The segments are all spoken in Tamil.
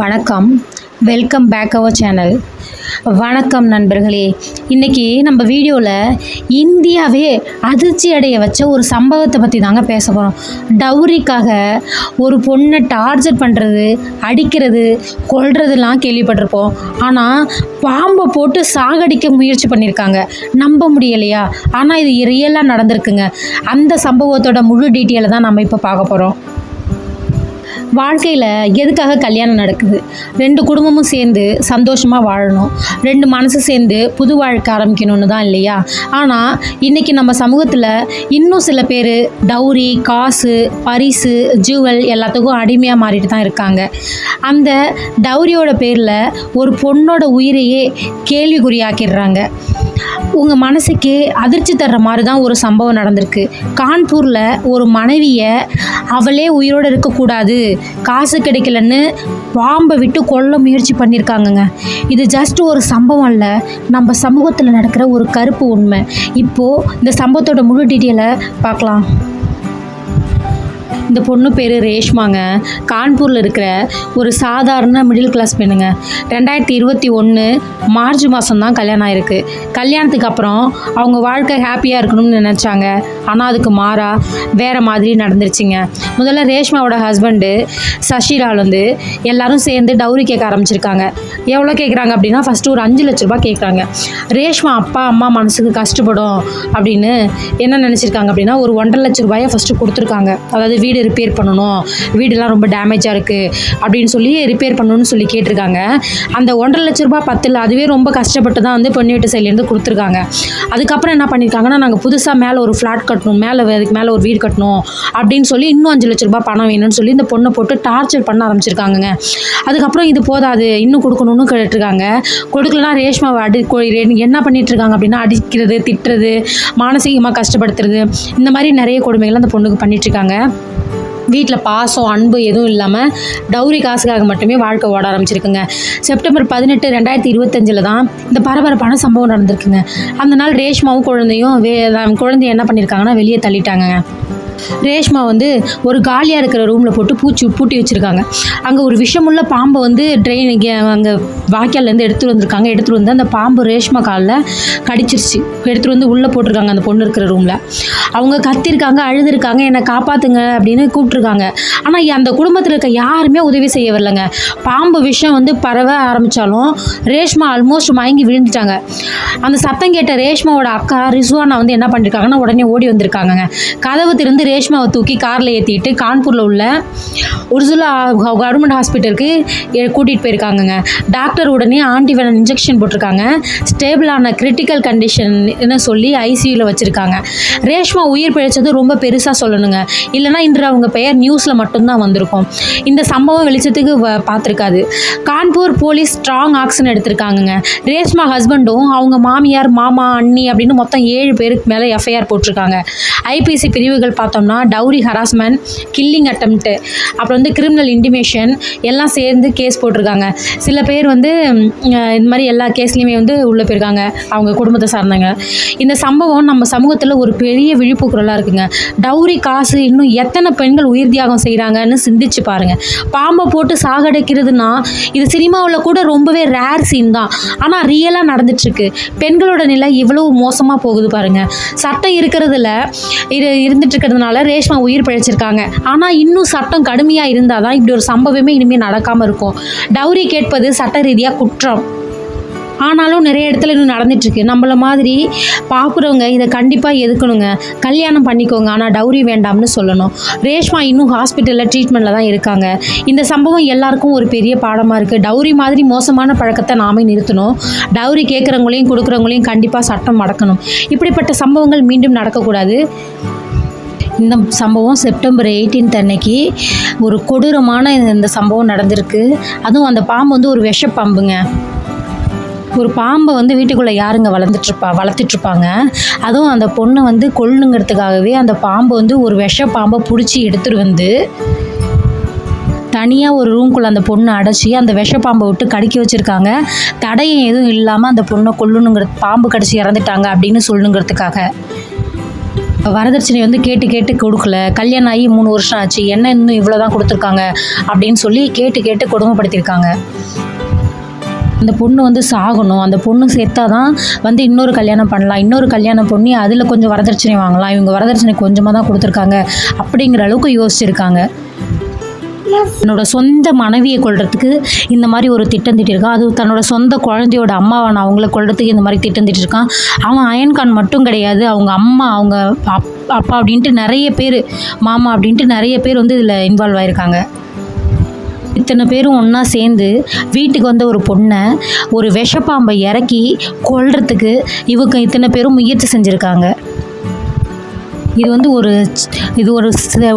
வணக்கம். வெல்கம் பேக் அவர் சேனல் வணக்கம் நண்பர்களே. இன்றைக்கி நம்ம வீடியோவில் இந்தியாவே அதிர்ச்சி அடைய வச்ச ஒரு சம்பவத்தை பற்றி தாங்க பேச போகிறோம் டவுரிக்காக ஒரு பொண்ணை டார்ச்சர் பண்ணுறது அடிக்கிறது கொள்றதுலாம் கேள்விப்பட்டிருப்போம். ஆனால் பாம்பை போட்டு சாகடிக்க முயற்சி பண்ணியிருக்காங்க. நம்ப முடியலையா? ஆனால் இது ரியலாக நடந்திருக்குங்க. அந்த சம்பவத்தோட முழு டீட்டெயிலை தான் நம்ம இப்போ பார்க்க போகிறோம் வாழ்க்கையில் எதுக்காக கல்யாணம் நடக்குது? ரெண்டு குடும்பமும் சேர்ந்து சந்தோஷமாக வாழணும். ரெண்டு மனசு சேர்ந்து புது வாழ்க்கை ஆரம்பிக்கணும்னு தான் இல்லையா? ஆனால் இன்றைக்கி நம்ம சமூகத்தில் இன்னும் சில பேர் டௌரி காசு பரிசு ஜுவல் எல்லாத்துக்கும் அடிமையாக மாறிட்டு தான் இருக்காங்க. அந்த டௌரியோட பேரில் ஒரு பொண்ணோட உயிரையே கேள்விக்குறியாக்கிடுறாங்க. உங்கள் மனசுக்கே அதிர்ச்சி தர்ற மாதிரி தான் ஒரு சம்பவம் நடந்திருக்கு. கான்பூரில் ஒரு மனைவியை அவளே உயிரோடு இருக்கக்கூடாது காசு கிடைக்கலன்னு பாம்பை விட்டு கொல்ல முயற்சி பண்ணியிருக்காங்கங்க இது ஜஸ்ட் ஒரு சம்பவம் இல்லை நம்ம சமூகத்தில் நடக்கிற ஒரு கருப்பு உண்மை. இப்போது இந்த சம்பவத்தோட முழு டீட்டெயிலை பார்க்கலாம். இந்த பொண்ணு பேர் ரேஷ்மாங்க. கான்பூரில் இருக்கிற ஒரு சாதாரண மிடில் கிளாஸ் பெண்ணுங்க. ரெண்டாயிரத்தி இருபத்தி ஒன்று மார்ச் மாதம் தான் கல்யாணம் ஆயிருக்கு. கல்யாணத்துக்கு அப்புறம் அவங்க வாழ்க்கை ஹாப்பியாக இருக்கணும்னு நினச்சாங்க. ஆனால் அதுக்கு மாறா வேறு மாதிரி நடந்துருச்சுங்க. முதல்ல ரேஷ்மாவோட ஹஸ்பண்டு சஷிலால் வந்து எல்லாரும் சேர்ந்து டவுரி கேட்க ஆரம்பிச்சிருக்காங்க. எவ்வளோ கேட்குறாங்க அப்படின்னா ஃபஸ்ட்டு ஒரு அஞ்சு லட்ச ரூபா கேட்குறாங்க. ரேஷ்மா அப்பா அம்மா மனசுக்கு கஷ்டப்படும் அப்படின்னு என்ன நினச்சிருக்காங்க அப்படின்னா ஒரு ஒன்றரை லட்ச ரூபாயை ஃபஸ்ட்டு கொடுத்துருக்காங்க. அதாவது வீடு ரிப்பேர் பண்ணணும். வீடெல்லாம் ரொம்ப டேமேஜாக இருக்குது அப்படின்னு சொல்லி ரிப்பேர் பண்ணணும்னு சொல்லி கேட்டிருக்காங்க. அந்த ஒன்றரை லட்ச ரூபாய் பத்தில் அதுவே ரொம்ப கஷ்டப்பட்டு தான் வந்து பொண்ணு வீட்டு சைட்லேருந்து கொடுத்துருக்காங்க. அதுக்கப்புறம் என்ன பண்ணியிருக்காங்கன்னா நாங்கள் புதுசாக மேலே ஒரு ஃப்ளாட் கட்டணும் மேலே அதுக்கு மேலே ஒரு வீடு கட்டணும் அப்படின்னு சொல்லி இன்னும் அஞ்சு லட்ச ரூபாய் பணம் வேணும்னு சொல்லி இந்த பொண்ணை போட்டு டார்ச்சர் பண்ண ஆரம்பிச்சிருக்காங்கங்க. அதுக்கப்புறம் இது போதாது இன்னும் கொடுக்கணும்னு கேட்டிருக்காங்க. கொடுக்கலனா ரேஷ்மாவை அடி என்ன பண்ணிட்டு இருக்காங்க அப்படின்னா அடிக்கிறது திட்டுறது மானசீகமாக கஷ்டப்படுத்துறது இந்த மாதிரி நிறைய கொடுமைகள் அந்த பொண்ணுக்கு பண்ணிட்டு இருக்காங்க வீட்டில் பாசம் அன்பு எதுவும் இல்லாமல் டவுரி காசுக்காக மட்டுமே வாழ்க்கை ஓட ஆரம்பிச்சிருக்குங்க. செப்டம்பர் பதினெட்டு ரெண்டாயிரத்தி இருபத்தஞ்சில் தான் இந்த பரபரப்பான சம்பவம் நடந்திருக்குங்க. அந்த நாள் ரேஷ்மாவும் குழந்தையும் வே குழந்தைய என்ன பண்ணியிருக்காங்கன்னா வெளியே தள்ளிட்டாங்க ரேஷ்மா வந்து ஒரு காலியாக இருக்கிற ரூமில் போட்டு பூச்சி பூட்டி வச்சுருக்காங்க. அங்கே ஒரு விஷமுள்ள பாம்பை வந்து ட்ரெயின் அங்கே வாய்க்கால்லேருந்து எடுத்துகிட்டு வந்திருக்காங்க. எடுத்துகிட்டு வந்து அந்த பாம்பு ரேஷ்மா காலில் கடிச்சிருச்சு. எடுத்துகிட்டு வந்து உள்ளே போட்டிருக்காங்க அந்த பொண்ணு இருக்கிற ரூமில் அவங்க கத்திருக்காங்க அழுதுருக்காங்க என்னை காப்பாற்றுங்க அப்படின்னு கூப்பிட்ருக்காங்க ஆனால் அந்த குடும்பத்தில் இருக்க யாருமே உதவி செய்ய வரலங்க பாம்பு விஷம் வந்து பரவ ஆரம்பித்தாலும் ரேஷ்மா ஆல்மோஸ்ட் மயங்கி விழுந்துட்டாங்க. அந்த சத்தம் கேட்ட ரேஷ்மாவோட அக்கா ரிஸ்வானா வந்து என்ன பண்ணியிருக்காங்கன்னா உடனே ஓடி வந்திருக்காங்கங்க. கதவு திறந்து ரேஷ்மாவை தூக்கி காரில் ஏற்றிட்டு கான்பூரில் உள்ள உர்சுலா கவர்மெண்ட் ஹாஸ்பிட்டலுக்கு கூட்டிகிட்டு போயிருக்காங்கங்க. டாக்டர் உடனே ஆன்டிவெனன் இன்ஜெக்ஷன் போட்டிருக்காங்க. ஸ்டேபிளான கிரிட்டிக்கல் கண்டிஷன் சொல்லி ஐசியூவில் வச்சுருக்காங்க. ரேஷ்மா உயிர் பிழைச்சது ரொம்ப பெருசாக சொல்லணுங்க. இல்லைனா இன்று அவங்க பெயர் நியூஸில் மட்டும்தான் வந்திருக்கும். இந்த சம்பவம் வெளிச்சத்துக்கு வ- கான்பூர் போலீஸ் ஸ்ட்ராங் ஆக்ஷன் எடுத்திருக்காங்கங்க. ரேஷ்மா ஹஸ்பண்டும் அவங்க மாமியார் மாமா அண்ணி அப்படின்னு மொத்தம் ஏழு பேருக்கு மேலே எஃப்ஐஆர் போட்டிருக்காங்க. ஐபிசி பிரிவுகள் பார்த்தோம்னா டவுரி ஹராஸ்மெண்ட் கில்லிங் அட்டம்ப்ட்டு அப்புறம் வந்து கிரிமினல் இன்டிமேஷன் எல்லாம் சேர்ந்து கேஸ் போட்டிருக்காங்க. சில பேர் வந்து இந்த மாதிரி எல்லா கேஸ்லேயுமே வந்து உள்ளே போயிருக்காங்க. அவங்க குடும்பத்தை சார்ந்தவங்க. இந்த சம்பவம் நம்ம சமூகத்தில் ஒரு பெரிய விழிப்புக்குறலாக இருக்குங்க. டவுரி காசு இன்னும் எத்தனை பெண்கள் உயிர் தியாகம் செய்கிறாங்கன்னு சிந்திச்சு பாருங்கள் பாம்பை போட்டு சாகடைக்கிறதுனா இது சினிமாவில் கூட ரொம்பவே ரேர் சீன் தான். ஆனால் ரியலாக நடந்துட்டுருக்கு. பெண்களோட நிலை இவ்வளவு மோசமாக போகுது பாருங்கள் சட்டம் இருக்கிறதுல இது இருந்துட்டு இருக்கிறதுனால ரேஷ்மா உயிர் பிழைச்சிருக்காங்க. ஆனால் இன்னும் சட்டம் கடுமையாக இருந்தால் தான் இப்படி ஒரு சம்பவமே இனிமேல் நடக்காமல் இருக்கும். டவுரி கேட்பது சட்ட ரீதியாக குற்றம். ஆனாலும் நிறைய இடத்துல இன்னும் நடந்துட்டுருக்கு. நம்மள மாதிரி பார்க்குறவங்க இதை கண்டிப்பாக எதுக்கணுங்க கல்யாணம் பண்ணிக்கோங்க ஆனால் டௌரி வேண்டாம்னு சொல்லணும். ரேஷ்மா இன்னும் ஹாஸ்பிட்டலில் ட்ரீட்மெண்ட்டில் தான் இருக்காங்க. இந்த சம்பவம் எல்லாருக்கும் ஒரு பெரிய பாடமாக இருக்குது டௌரி மாதிரி மோசமான பழக்கத்தை நாமே நிறுத்தணும். டௌரி கேட்குறவங்களையும் கொடுக்குறவங்களையும் கண்டிப்பாக சட்டம் மடக்கணும். இப்படிப்பட்ட சம்பவங்கள் மீண்டும் நடக்கக்கூடாது. இந்த சம்பவம் செப்டம்பர் 18th அன்னைக்கு ஒரு கொடூரமான இந்த சம்பவம் நடந்திருக்கு. அதுவும் அந்த பாம்பு வந்து ஒரு விஷப்பாம்புங்க ஒரு பாம்பை வந்து வீட்டுக்குள்ளே யாருங்க வளர்ந்துட்டுருப்பா வளர்த்துட்ருப்பாங்க அதுவும் அந்த பொண்ணை வந்து கொல்லுங்கிறதுக்காகவே அந்த பாம்பை வந்து ஒரு விஷ பாம்பை பிடிச்சி எடுத்துகிட்டு வந்து தனியாக ஒரு ரூம்குள்ளே அந்த பொண்ணை அடைச்சி அந்த விஷப்பாம்பை விட்டு கடிக்க வச்சுருக்காங்க. தடயம் எதுவும் இல்லாமல் அந்த பொண்ணை கொல்லணுங்கிற பாம்பு கடிச்சு இறந்துட்டாங்க அப்படின்னு சொல்லணுங்கிறதுக்காக. வரதட்சணை வந்து கேட்டு கேட்டு கொடுக்கல. கல்யாணம் ஆகி மூணு வருஷம் ஆச்சு. என்ன இன்னும் இவ்வளோ தான் கொடுத்துருக்காங்க அப்படின்னு சொல்லி கேட்டு கேட்டு கொடுமைப்படுத்தியிருக்காங்க. அந்த பொண்ணு வந்து சாகணும். அந்த பொண்ணு சேர்த்தா தான் வந்து இன்னொரு கல்யாணம் பண்ணலாம். இன்னொரு கல்யாணம் பண்ணி அதில் கொஞ்சம் வரதட்சணை வாங்கலாம். இவங்க வரதட்சணை கொஞ்சமாக தான் கொடுத்துருக்காங்க அப்படிங்கிற அளவுக்கு யோசிச்சிருக்காங்க. தன்னோட சொந்த மனைவியை கொள்றதுக்கு இந்த மாதிரி ஒரு திட்டம் திட்டிருக்கான் அது தன்னோட சொந்த குழந்தையோட அம்மாவை நான் அவங்கள கொள்றதுக்கு இந்த மாதிரி திட்டம் திட்டிருக்கான். அவன் அயன்கான் மட்டும் கிடையாது. அவங்க அம்மா அவங்க அப்பா அப்படின்ட்டு நிறைய பேர் மாமா அப்படின்ட்டு நிறைய பேர் வந்து இதில் இன்வால்வ் ஆயிருக்காங்க. இத்தனை பேரும் ஒன்றா சேர்ந்து வீட்டுக்கு வந்த ஒரு பொண்ணை ஒரு விஷப்பாம்பை இறக்கி கொள்றதுக்கு இவங்க இத்தனை பேரும் முயற்சி செஞ்சுருக்காங்க. இது வந்து ஒரு இது ஒரு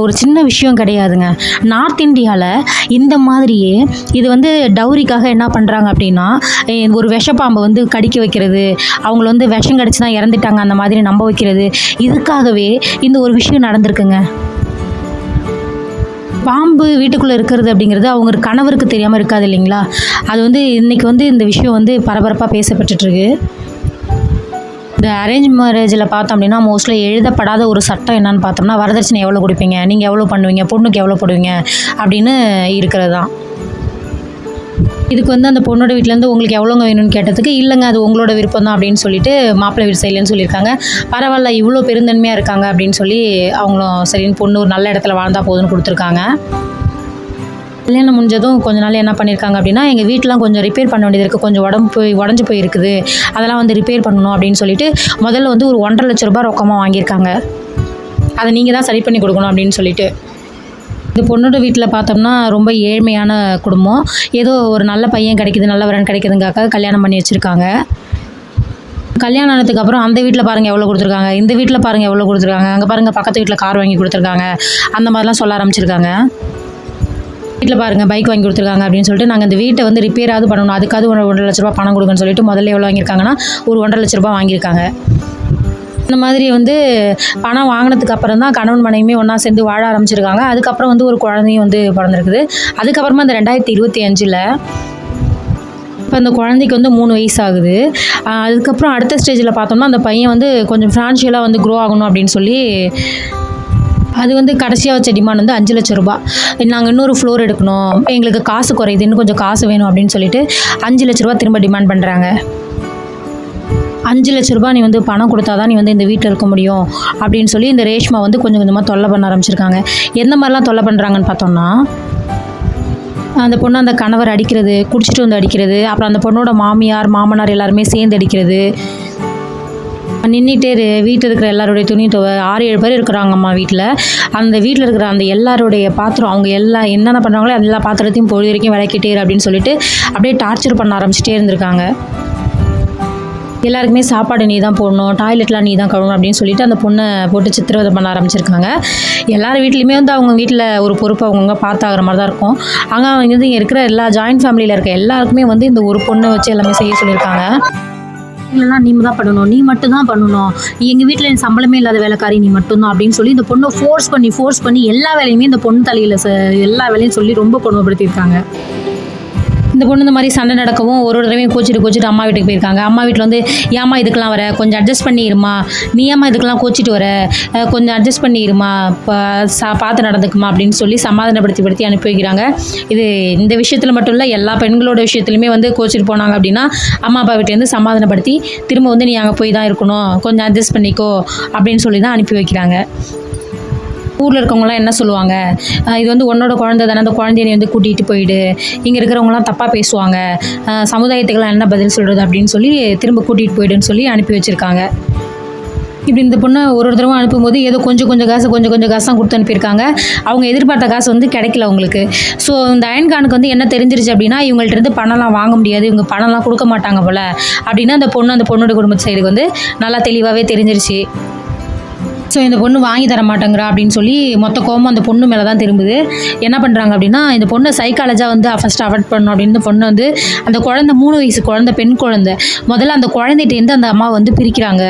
ஒரு சின்ன விஷயம் கிடையாதுங்க. நார்த் இந்தியாவில் இந்த மாதிரியே இது வந்து டவுரிக்காக என்ன பண்ணுறாங்க அப்படின்னா ஒரு விஷப்பாம்பை வந்து கடிக்க வைக்கிறது அவங்கள வந்து விஷம் கடிச்சு தான் இறந்துட்டாங்க அந்த மாதிரி நம்ப வைக்கிறது இதுக்காகவே இந்த ஒரு விஷயம் நடந்திருக்குங்க. பாம்பு வீட்டுக்குள்ளே இருக்கிறது அப்படிங்கிறது அவங்க கணவருக்கு தெரியாமல் இருக்காது இல்லைங்களா? அது வந்து இன்றைக்கி வந்து இந்த விஷயம் வந்து பரபரப்பாக பேசப்பட்டுருக்கு இந்த அரேஞ்ச் மேரேஜில் பார்த்தோம் அப்படின்னா மோஸ்ட்லி எழுதப்படாத ஒரு சட்டம் என்னன்னு பார்த்தோம்னா வரதட்சணை எவ்வளோ கொடுப்பீங்க? நீங்கள் எவ்வளோ பண்ணுவீங்க? பொண்ணுக்கு எவ்வளோ போடுவீங்க? அப்படின்னு இருக்கிறது தான் இதுக்கு வந்து அந்த பொண்ணோட வீட்டிலேருந்து உங்களுக்கு எவ்வளோங்க வேணும்னு கேட்டதுக்கு இல்லைங்க அது உங்களோட விருப்பம் தான் அப்படின்னு சொல்லிட்டு மாப்பிள்ளை வீடு சைட்லேன்னு சொல்லியிருக்காங்க. பரவாயில்ல இவ்வளோ பெருந்தன்மையாக இருக்காங்க அப்படின்னு சொல்லி அவங்களும் சரின்னு பொண்ணு ஒரு நல்ல இடத்துல வாழ்ந்தா போதும்னு கொடுத்துருக்காங்க. கல்யாணம் முடிஞ்சதும் கொஞ்ச நாள் என்ன பண்ணியிருக்காங்க அப்படின்னா எங்கள் வீட்டெலாம் கொஞ்சம் ரிப்பேர் பண்ண வேண்டியது இருக்குது கொஞ்சம் உடம்பு போய் உடஞ்சி போயிருக்குது. அதெல்லாம் வந்து ரிப்பேர் பண்ணணும் அப்படின்னு சொல்லிட்டு முதல்ல வந்து ஒரு ஒன்றரை லட்ச ரூபாய் ரொக்கமாக வாங்கியிருக்காங்க. அதை நீங்கள் தான் சரி பண்ணி கொடுக்கணும் அப்படின்னு சொல்லிட்டு. இந்த பொண்ணோட வீட்டில் பார்த்தோம்னா ரொம்ப ஏழ்மையான குடும்பம். ஏதோ ஒரு நல்ல பையன் கிடைக்குது நல்ல வரன் கிடைக்குதுங்காக்க கல்யாணம் பண்ணி வச்சுருக்காங்க. கல்யாணம் ஆனதுக்கு அப்புறம் அந்த வீட்டில் பாருங்கள் எவ்வளோ கொடுத்துருக்காங்க. இந்த வீட்டில் பாருங்கள் எவ்வளோ கொடுத்துருக்காங்க. அங்கே பாருங்கள் பக்கத்து வீட்டில் கார் வாங்கி கொடுத்துருக்காங்க. அந்த மாதிரிலாம் சொல்ல ஆரம்பிச்சிருக்காங்க. வீட்டில் பாருங்கள் பைக் வாங்கி கொடுத்துருக்காங்க அப்படின்னு சொல்லிட்டு நாங்கள் இந்த வீட்டை வந்து ரிப்பேராவது பண்ணணும். அதுக்காவது ஒரு ஒன்றரை லட்ச ரூபா பணம் கொடுங்கன்னு சொல்லிட்டு முதல்ல எவ்வளோ வாங்கியிருக்காங்கன்னா ஒரு ஒன்றரை லட்ச ரூபா வாங்கியிருக்காங்க. இந்த மாதிரி வந்து பணம் வாங்கினதுக்கு அப்புறம் தான் கணவன் மனைவியுமே ஒன்றா சேர்ந்து வாழ ஆரம்பிச்சிருக்காங்க. அதுக்கப்புறம் வந்து ஒரு குழந்தையும் வந்து பிறந்திருக்குது. அதுக்கப்புறமா இந்த ரெண்டாயிரத்தி இருபத்தி அஞ்சில் இப்போ அந்த குழந்தைக்கு வந்து மூணு வயசு ஆகுது அதுக்கப்புறம் அடுத்த ஸ்டேஜில் பார்த்தோம்னா அந்த பையன் வந்து கொஞ்சம் ஃபினான்ஷியலாக வந்து க்ரோ ஆகணும் அப்படின்னு சொல்லி அது வந்து கடைசியாக வச்ச டிமாண்ட் வந்து அஞ்சு லட்சம் ரூபாய். நாங்கள் இன்னொரு ஃப்ளோர் எடுக்கணும். எங்களுக்கு காசு குறையுது. இன்னும் கொஞ்சம் காசு வேணும் அப்படின்னு சொல்லிட்டு அஞ்சு லட்ச ரூபா திரும்ப டிமாண்ட் பண்ணுறாங்க அஞ்சு லட்ச ரூபாய் நீ வந்து பணம் கொடுத்தா தான் நீ வந்து இந்த வீட்டில் இருக்க முடியும் அப்படின்னு சொல்லி இந்த ரேஷ்மா வந்து கொஞ்சம் கொஞ்சமாக தொல்லை பண்ண ஆரம்பிச்சிருக்காங்க. எந்த மாதிரிலாம் தொல்லை பண்ணுறாங்கன்னு பார்த்தோம்னா அந்த பொண்ணு அந்த கணவர் அடிக்கிறது குடிச்சிட்டு வந்து அடிக்கிறது அப்புறம் அந்த பொண்ணோட மாமியார் மாமனார் எல்லாருமே சேர்ந்து அடிக்கிறது நின்றுட்டே வீட்டில் இருக்கிற எல்லாருடைய துணி துவ ஆறு ஏழு பேர் இருக்கிறாங்கம்மா வீட்டில். அந்த வீட்டில் இருக்கிற அந்த எல்லாருடைய பாத்திரம் அவங்க எல்லா என்னென்ன பண்ணுறாங்களோ எல்லா பாத்திரத்தையும் பொழுது வரைக்கும் விளக்கிட்டேரு அப்படின்னு சொல்லிட்டு அப்படியே டார்ச்சர் பண்ண ஆரம்பிச்சிட்டே இருந்திருக்காங்க. எல்லாருக்குமே சாப்பாடு நீ தான் போடணும் டாய்லெட்லாம் நீ தான் கழுவணும் அப்படின்னு சொல்லிட்டு அந்த பொண்ணை போட்டு சித்திரவதை பண்ண ஆரம்பிச்சிருக்காங்க. எல்லார் வீட்லேயுமே வந்து அவங்க வீட்டில் ஒரு பொறுப்பு அவங்கவுங்க பார்த்தாகிற மாதிரி தான் இருக்கும். அங்கே அவங்க வந்து இங்கே இருக்கிற எல்லா ஜாயின்ட் ஃபேமிலியில் இருக்க எல்லாருக்குமே வந்து இந்த ஒரு பொண்ணை வச்சு எல்லாமே செய்ய சொல்லியிருக்காங்க. இல்லைனா நீ தான் பண்ணணும். நீ மட்டும் தான் பண்ணணும். எங்கள் வீட்டில் என் சம்பளமே இல்லாத வேலைக்காரி நீ மட்டும்தான் அப்படின்னு சொல்லி இந்த பொண்ணை ஃபோர்ஸ் பண்ணி ஃபோர்ஸ் பண்ணி எல்லா வேலையுமே இந்த பொண்ணு தலையில் எல்லா வேலையும் சொல்லி ரொம்ப கொடுமைப்படுத்தியிருக்காங்க. இந்த பொண்ணு இந்த மாதிரி சண்டை நடக்கவும் ஒரு ஒரு தடவையும் கோச்சிட்டு கோச்சிட்டு அம்மா வீட்டுக்கு போயிருக்காங்க. அம்மா வீட்டில் வந்து ஏமா இதுக்கெல்லாம் வர? கொஞ்சம் அட்ஜஸ்ட் பண்ணிடுமா நீ ஏம்மா இதுக்கெல்லாம் கோச்சிட்டு வர? கொஞ்சம் அட்ஜஸ்ட் பண்ணிடுமா இப்போ சா பார்த்து நடந்துக்குமா? அப்படின்னு சொல்லி சமாதானப்படுத்தி படுத்தி அனுப்பி வைக்கிறாங்க. இது இந்த விஷயத்தில் மட்டும் இல்லை எல்லா பெண்களோட விஷயத்துலையுமே வந்து கோச்சிட்டு போனாங்க அப்படின்னா அம்மா அப்பா வீட்டிலேருந்து சமாதானப்படுத்தி திரும்ப வந்து நீ அங்கே போய் தான் இருக்கணும். கொஞ்சம் அட்ஜஸ்ட் பண்ணிக்கோ. அப்படின்னு சொல்லி தான் அனுப்பி வைக்கிறாங்க. ஊரில் இருக்கவங்களாம் என்ன சொல்லுவாங்க? இது வந்து உன்னோட குழந்தை தானே அந்த குழந்தைய நீ வந்து கூட்டிகிட்டு போயிடு. இங்கே இருக்கிறவங்களாம் தப்பாக பேசுவாங்க. சமுதாயத்துக்கெல்லாம் என்ன பதில் சொல்கிறது அப்படின்னு சொல்லி திரும்ப கூட்டிகிட்டு போயிடுன்னு சொல்லி அனுப்பி வச்சுருக்காங்க. இப்படி இந்த பொண்ணை ஒரு ஒரு தடவை அனுப்பும்போது ஏதோ கொஞ்சம் கொஞ்சம் காசு கொஞ்சம் கொஞ்சம் காசு தான் கொடுத்து அனுப்பியிருக்காங்க. அவங்க எதிர்பார்த்த காசு வந்து கிடைக்கல அவங்களுக்கு. ஸோ இந்த அயன்கானுக்கு வந்து என்ன தெரிஞ்சிருச்சு அப்படின்னா இவங்கள்ட்ட இருந்து பணம்லாம் வாங்க முடியாது. இவங்க பணம்லாம் கொடுக்க மாட்டாங்க போல். அப்படின்னா அந்த பொண்ணு அந்த பொண்ணோட குடும்பத்து சைடுக்கு வந்து நல்லா தெளிவாகவே தெரிஞ்சிருச்சு. ஸோ இந்த பொண்ணு வாங்கி தர மாட்டேங்கிறா அப்படின்னு சொல்லி மொத்த கோபம் அந்த பொண்ணு மேலே தான் திரும்புது. என்ன பண்ணுறாங்க அப்படின்னா இந்த பொண்ணை சைக்காலஜாக வந்து ஃபஸ்ட் அவாய்ட் பண்ணணும் அப்படின்னு பொண்ணு வந்து அந்த குழந்தை மூணு வயசு குழந்தை பெண் குழந்தை முதல்ல அந்த குழந்தைகிட்டேருந்து அந்த அம்மா வந்து பிரிக்கிறாங்க.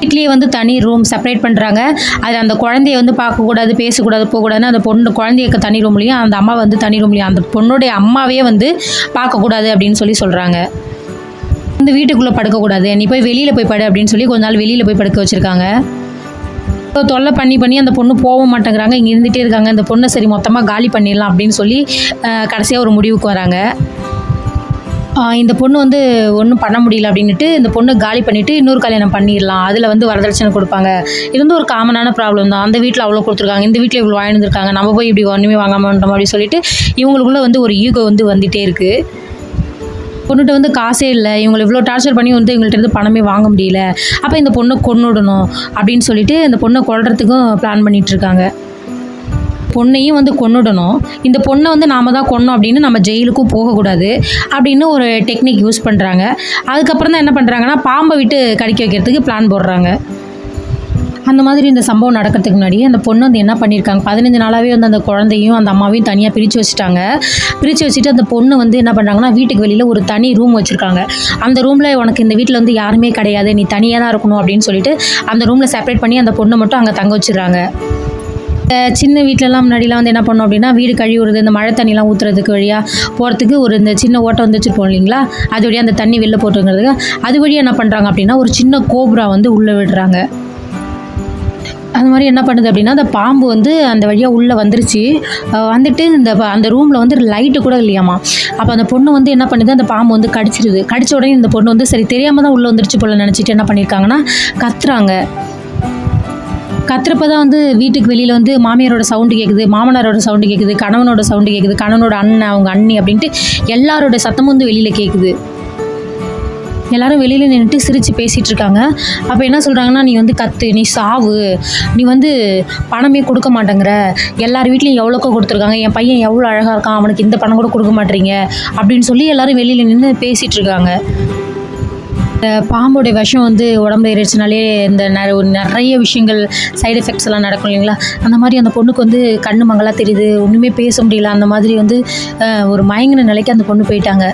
வீட்லேயே வந்து தனி ரூம் செப்பரேட் பண்ணுறாங்க அதில் அந்த குழந்தைய வந்து பார்க்கக்கூடாது பேசக்கூடாது போகக்கூடாதுன்னு அந்த பொண்ணு குழந்தைய தனி ரூம்லேயும் அந்த அம்மா வந்து தனி ரூம்லேயும் அந்த பொண்ணுடைய அம்மாவே வந்து பார்க்கக்கூடாது அப்படின்னு சொல்லி சொல்கிறாங்க இந்த வீட்டுக்குள்ளே படுக்கக்கூடாது. நீ போய் வெளியில் போய் படு அப்படின்னு சொல்லி கொஞ்ச நாள் வெளியில் போய் படுக்க வச்சுருக்காங்க. இப்போ தொல்லை பண்ணி பண்ணி அந்த பொண்ணு போக மாட்டேங்கிறாங்க. இங்கே இருந்துகிட்டே இருக்காங்க. இந்த பொண்ணை சரி மொத்தமாக காலி பண்ணிடலாம் அப்படின்னு சொல்லி கடைசியாக ஒரு முடிவுக்கு வராங்க. இந்த பொண்ணு வந்து ஒன்றும் பண்ண முடியல அப்படின்ட்டு இந்த பொண்ணை காலி பண்ணிவிட்டு இன்னொரு கல்யாணம் பண்ணிடலாம். அதில் வந்து வரதட்சணை கொடுப்பாங்க. இது வந்து ஒரு காமனான ப்ராப்ளம் தான். அந்த வீட்டில் அவ்வளோ கொடுத்துருக்காங்க. இந்த வீட்டில் இவ்வளோ வாழ்ந்துருக்காங்க நம்ம போய் இப்படி ஒன்றுமே வாங்க மாட்டோம் அப்படின்னு சொல்லிட்டு இவங்களுக்குள்ளே வந்து ஒரு ஈகோ வந்து வந்துகிட்டே இருக்குது பொண்ணுகிட்ட வந்து காசே இல்லை. இவங்களை இவ்வளோ டார்ச்சர் பண்ணி வந்து இவங்கள்ட்ட இருந்து பணமே வாங்க முடியல. அப்போ இந்த பொண்ணை கொண்டுடணும் அப்படின்னு சொல்லிட்டு இந்த பொண்ணை கொள்றதுக்கும் பிளான் பண்ணிகிட்ருக்காங்க பொண்ணையும் வந்து கொண்டுடணும் இந்த பொண்ணை வந்து நாம தான் கொன்னோம் அப்படின்னு நம்ம ஜெயிலுக்கும் போகக்கூடாது அப்படின்னு ஒரு டெக்னிக் யூஸ் பண்ணுறாங்க அதுக்கப்புறம் தான் என்ன பண்ணுறாங்கன்னா பாம்பை விட்டு கடிக்க வைக்கிறதுக்கு பிளான் போடுறாங்க. அந்த மாதிரி இந்த சம்பவம் நடக்கிறதுக்கு முன்னாடி அந்த பொண்ணு வந்து என்ன பண்ணியிருக்காங்க பதினஞ்சு நாளாகவே வந்து அந்த குழந்தையும் அந்த அம்மாவையும் தனியாக பிரித்து வச்சுட்டாங்க. பிரித்து வச்சுட்டு அந்த பொண்ணு வந்து என்ன பண்ணுறாங்கன்னா வீட்டுக்கு வெளியில் ஒரு தனி ரூம் வச்சுருக்காங்க. அந்த ரூமில் உனக்கு இந்த வீட்டில் வந்து யாருமே கிடையாது. நீ தனியாக தான் இருக்கணும் அப்படின்னு சொல்லிட்டு அந்த ரூமில் செப்பரேட் பண்ணி அந்த பொண்ணை மட்டும் அங்கே தங்க வச்சிடுறாங்க. சின்ன வீட்டிலலாம் முன்னாடிலாம் வந்து என்ன பண்ணோம் அப்படின்னா வீடு கழிவுறது இந்த மழை தண்ணிலாம் ஊற்றுறதுக்கு வழியாக போகிறதுக்கு ஒரு இந்த சின்ன ஓட்டை வந்து வச்சுருப்போம் இல்லைங்களா? அது வழியாக அந்த தண்ணி வெளில போட்டுங்கிறதுக்கு. அது வழியாக என்ன பண்ணுறாங்க அப்படின்னா ஒரு சின்ன கோபுரா வந்து உள்ளே விடுறாங்க. அது மாதிரி என்ன பண்ணுது அப்படின்னா அந்த பாம்பு வந்து அந்த வழியாக உள்ளே வந்துருச்சு. வந்துட்டு இந்த அந்த ரூமில் வந்து லைட்டு கூட இல்லையாமா. அப்போ அந்த பொண்ணு வந்து என்ன பண்ணுது அந்த பாம்பு வந்து கடிச்சிருது. கடிச்ச உடனே இந்த பொண்ணு வந்து சரி தெரியாமல் தான் உள்ளே வந்துருச்சு போல நினச்சிட்டு என்ன பண்ணியிருக்காங்கன்னா கத்துறாங்க. கத்துறப்ப தான் வந்து வீட்டுக்கு வெளியில் வந்து மாமியாரோட சவுண்டு கேட்குது மாமனாரோட சவுண்டு கேட்குது கணவனோட சவுண்டு கேட்குது கணவனோட அண்ணன் அவங்க அண்ணி அப்படின்ட்டு எல்லாரோட சத்தமும் வந்து வெளியில் கேட்குது எல்லாரும் வெளியில் நின்றுட்டு சிரித்து பேசிகிட்டு இருக்காங்க. அப்போ என்ன சொல்கிறாங்கன்னா நீ வந்து கத்து நீ சாவு. நீ வந்து பணமே கொடுக்க மாட்டேங்கிற. எல்லார் வீட்லேயும் எவ்வளோக்கோ கொடுத்துருக்காங்க. என் பையன் எவ்வளோ அழகாக இருக்கான். அவனுக்கு இந்த பணம் கூட கொடுக்க மாட்டேறீங்க. அப்படின்னு சொல்லி எல்லாரும் வெளியில் நின்று பேசிகிட்டு இருக்காங்க. பாம்போடைய விஷம் வந்து உடம்புல ஏறிடுச்சுனாலே இந்த நெ- நிறைய விஷயங்கள் சைடு எஃபெக்ட்ஸ் எல்லாம் நடக்கும் இல்லைங்களா? அந்த மாதிரி அந்த பொண்ணுக்கு வந்து கண்ணு மங்கலாக தெரியுது. ஒன்றுமே பேச முடியல. அந்த மாதிரி வந்து ஒரு மயங்கின நிலைக்கு அந்த பொண்ணு போயிட்டாங்க.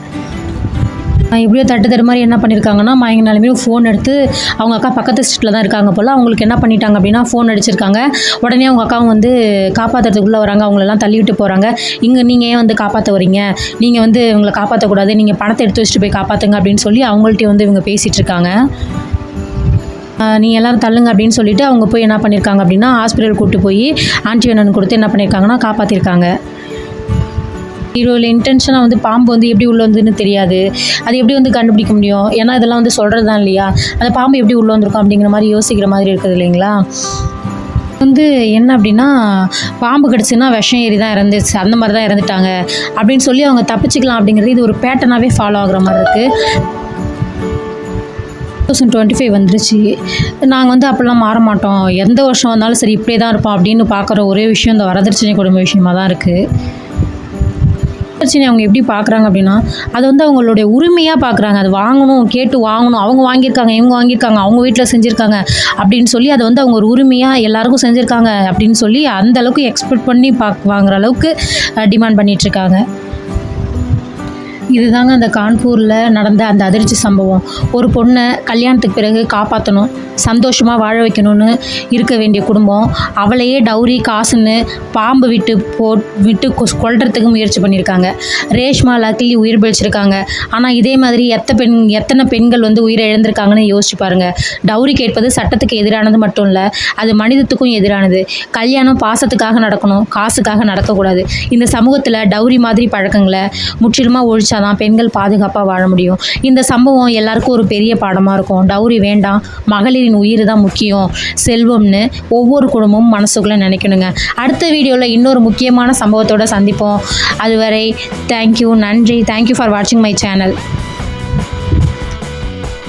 எப்படியோ தட்டு தடு மாதிரி என்ன பண்ணியிருக்காங்கன்னா மயங்கினாலுமே ஃபோன் எடுத்து அவங்க அக்கா பக்கத்து ஸ்ட்ரீட்டில் தான் இருக்காங்க போல் அவங்களுக்கு என்ன பண்ணிட்டாங்க அப்படின்னா ஃபோன் அடிச்சிருக்காங்க. உடனே அவங்க அக்காவும் வந்து காப்பாற்றுறதுக்குள்ளே வராங்க அவங்களெல்லாம் தள்ளிவிட்டு போகிறாங்க இங்கே நீங்கள் ஏன் வந்து காப்பாற்ற வரீங்க நீங்கள் வந்து இவங்களை காப்பாற்றக்கூடாது நீங்கள் பணத்தை எடுத்து வச்சுட்டு போய் காப்பாற்றுங்க அப்படின்னு சொல்லி அவங்கள்ட்ட வந்து இவங்க பேசிகிட்டு இருக்காங்க. நீ எல்லாரும் தள்ளுங்க அப்படின்னு சொல்லிட்டு அவங்க போய் என்ன பண்ணியிருக்காங்க அப்படின்னா ஹாஸ்பிட்டல் கூப்பிட்டு போய் ஆன்டிவெனன் கொடுத்து என்ன பண்ணியிருக்காங்கன்னா காப்பாற்றிருக்காங்க ஹீரோவில் இன்டென்ஷனாக வந்து பாம்பு வந்து எப்படி உள்ளே வந்ததுன்னு தெரியாது. அது எப்படி வந்து கண்டுபிடிக்க முடியும்? ஏன்னா இதெல்லாம் வந்து சொல்கிறது தான் இல்லையா? அந்த பாம்பு எப்படி உள்ளே வந்திருக்கும் அப்படிங்கிற மாதிரி யோசிக்கிற மாதிரி இருக்குது இல்லைங்களா? வந்து என்ன அப்படின்னா பாம்பு கிடச்சுன்னா விஷம் ஏறி தான் இறந்துச்சு. அந்த மாதிரி தான் இறந்துட்டாங்க. அப்படின்னு சொல்லி அவங்க தப்பிச்சுக்கலாம் அப்படிங்கிறது இது ஒரு பேட்டர்னாகவே ஃபாலோ ஆகுற மாதிரி இருக்குது தௌசண்ட் டுவெண்ட்டி ஃபைவ் வந்துருச்சு. நாங்கள் வந்து அப்போல்லாம் மாற மாட்டோம். எந்த வருஷம் வந்தாலும் சரி இப்படியே தான் இருப்போம் அப்படின்னு பார்க்குற ஒரே விஷயம் இந்த வரதட்சணை கொடுமை விஷயமா தான் இருக்குது பிரச்சனை அவங்க எப்படி பார்க்குறாங்க அப்படின்னா அது வந்து அவங்களுடைய உரிமையாக பார்க்குறாங்க. அது வாங்கணும் கேட்டு வாங்கணும். அவங்க வாங்கியிருக்காங்க இவங்க வாங்கியிருக்காங்க அவங்க வீட்டில் செஞ்சுருக்காங்க அப்படின்னு சொல்லி அதை வந்து அவங்க ஒரு உரிமையாக எல்லாருக்கும் செஞ்சுருக்காங்க அப்படின்னு சொல்லி அந்த அளவுக்கு எக்ஸ்பெக்ட் பண்ணி பார்க்க வாங்குற அளவுக்கு டிமாண்ட் பண்ணிகிட்ருக்காங்க இதுதாங்க அந்த கான்பூரில் நடந்த அந்த அதிர்ச்சி சம்பவம். ஒரு பொண்ணை கல்யாணத்துக்கு பிறகு காப்பாற்றணும் சந்தோஷமாக வாழ வைக்கணும்னு இருக்க வேண்டிய குடும்பம். அவளையே டௌரி காசுன்னு பாம்பு விட்டு போ விட்டு கொ- கொல்றதுக்கு முயற்சி பண்ணியிருக்காங்க. ரேஷ்மா லக்கிலி உயிர் பிழைச்சிருக்காங்க. ஆனால் இதே மாதிரி எத்த பெண் எத்தனை பெண்கள் வந்து உயிரை இழந்திருக்காங்கன்னு யோசிச்சு பாருங்கள் டௌரி கேட்பது சட்டத்துக்கு எதிரானது மட்டும் இல்லை அது மனிதத்துக்கும் எதிரானது. கல்யாணம் பாசத்துக்காக நடக்கணும் காசுக்காக நடக்கக்கூடாது. இந்த சமூகத்தில் டௌரி மாதிரி பழக்கங்களை முற்றிலுமாக தான் பெண்கள் பாதுகாப்பாக வாழ முடியும். இந்த சம்பவம் எல்லாருக்கும் ஒரு பெரிய பாடமாக இருக்கும். டவுரி வேண்டாம். மகளிரின் உயிர் தான் முக்கியம். செல்வம்னு ஒவ்வொரு குடும்பமும் மனசுக்குள்ளே நினைக்கணுங்க. அடுத்த வீடியோவில் இன்னொரு முக்கியமான சம்பவத்தோட சந்திப்போம். அதுவரை தேங்க்யூ நன்றி. தேங்க்யூ ஃபார் வாட்சிங் மை சேனல்